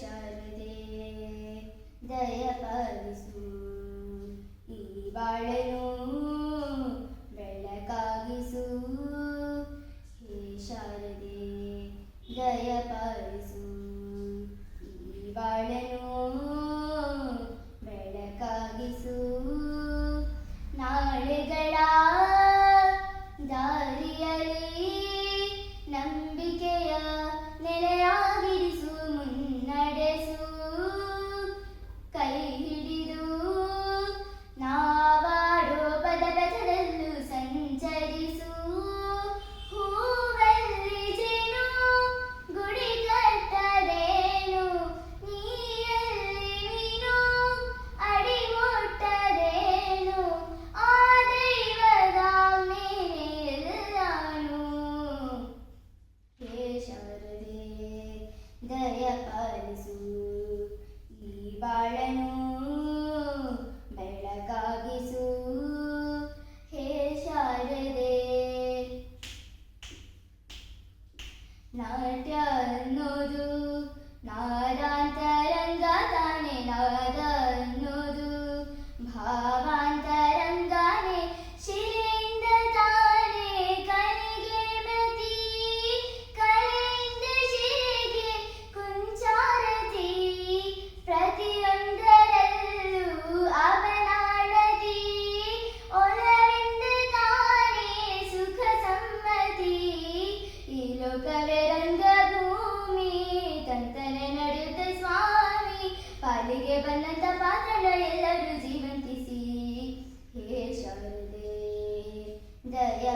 ശാരദേ ദയ പാലിസു ഈ വാഴനു ಬೆಳಕಾಗಿಸು ಹೇ ಶಾರದೆ ದಯ ಪಾಲಿಸು ಈ ಬಾಳೆ ದಯಪಾಲಿಸು ಈ ಬಾಳನು ಬೆಳಕಾಗಿಸು ಹೇ ಶಾರದೆ ನಾಟ್ಯ ಅನ್ನೋದು ನಾರಾಂತರಂಗ ತಾನೆ ನಾದ ಅನ್ನೋದು ಭಾವಾಂತರ ಅನಂತ ಪಾತ್ರಳ ಎಲ್ಲರೂ ಜೀವಂತಿಸಿ ಹೇ ಶಾರದೆ ದಯಾ